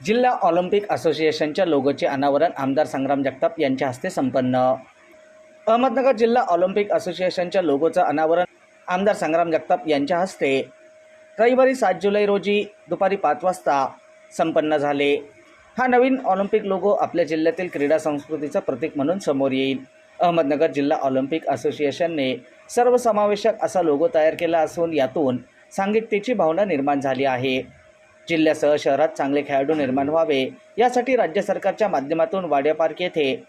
जिल्हा ऑलिम्पिक असोसिएशनच्या लोगोचे अनावरण आमदार संग्राम जगताप यांच्या हस्ते संपन्न. अहमदनगर जिल्हा ऑलिम्पिक असोसिएशनच्या लोगोचं अनावरण आमदार संग्राम जगताप यांच्या हस्ते रविवारी सात जुलै रोजी दुपारी पाच वाजता संपन्न झाले. हा नवीन ऑलिम्पिक लोगो आपल्या जिल्ह्यातील क्रीडा संस्कृतीचं प्रतीक म्हणून समोर येईल. अहमदनगर जिल्हा ऑलिम्पिक असोसिएशनने सर्वसमावेशक असा लोगो तयार केला असून यातून सांघिकतेची भावना निर्माण झाली आहे. जिल्ह्यासह शहरात चांगले खेळाडू निर्माण व्हावे यासाठी राज्य सरकारच्या माध्यमातून वाड्यापार्क येथे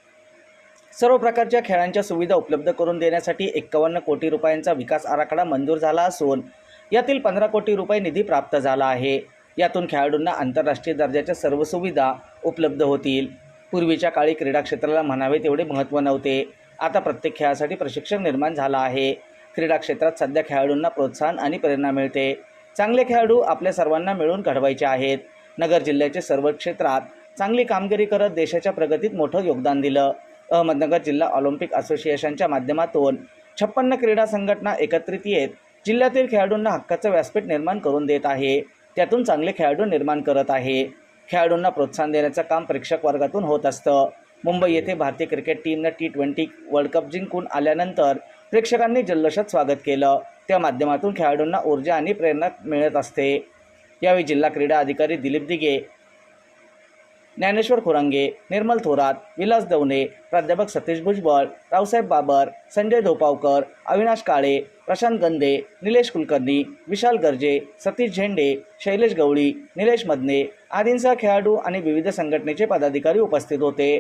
सर्व प्रकारच्या खेळांच्या सुविधा उपलब्ध करून देण्यासाठी एक्कावन्न कोटी रुपयांचा विकास आराखडा मंजूर झाला असून यातील पंधरा कोटी रुपये निधी प्राप्त झाला आहे. यातून खेळाडूंना आंतरराष्ट्रीय दर्जाच्या सर्व सुविधा उपलब्ध होतील. पूर्वीच्या काळी क्रीडा क्षेत्राला म्हणावे तेवढे महत्त्व नव्हते. आता प्रत्येक खेळासाठी प्रशिक्षण निर्माण झालं आहे. क्रीडा क्षेत्रात सध्या खेळाडूंना प्रोत्साहन आणि प्रेरणा मिळते. चांगले खेळाडू आपल्या सर्वांना मिळून घडवायचे आहेत. नगर जिल्ह्याचे सर्व क्षेत्रात चांगली कामगिरी करत देशाच्या प्रगतीत मोठं योगदान दिलं. अहमदनगर जिल्हा ऑलिम्पिक असोसिएशनच्या माध्यमातून छप्पन्न क्रीडा संघटना एकत्रित येत जिल्ह्यातील खेळाडूंना हक्काचं व्यासपीठ निर्माण करून देत आहे. त्यातून चांगले खेळाडू निर्माण करत आहे. खेळाडूंना प्रोत्साहन देण्याचं काम प्रेक्षक वर्गातून होत असतं. मुंबई येथे भारतीय क्रिकेट टीमनं टी ट्वेंटी वर्ल्ड कप जिंकून आल्यानंतर प्रेक्षकांनी जल्लोषात स्वागत केलं. त्या माध्यमातून खेळाडूंना ऊर्जा आणि प्रेरणा मिळत असते. यावेळी जिल्हा क्रीडा अधिकारी दिलीप दिगे ज्ञानेश्वर खुरंगे निर्मल थोरात विलास दवणे प्राध्यापक सतीश भुजबळ रावसाहेब बाबर संजय धोपावकर अविनाश काळे प्रशांत गंदे निलेश कुलकर्णी विशाल गर्जे सतीश झेंडे शैलेश गवळी निलेश मदने आदींसह खेळाडू आणि विविध संघटनेचे पदाधिकारी उपस्थित होते.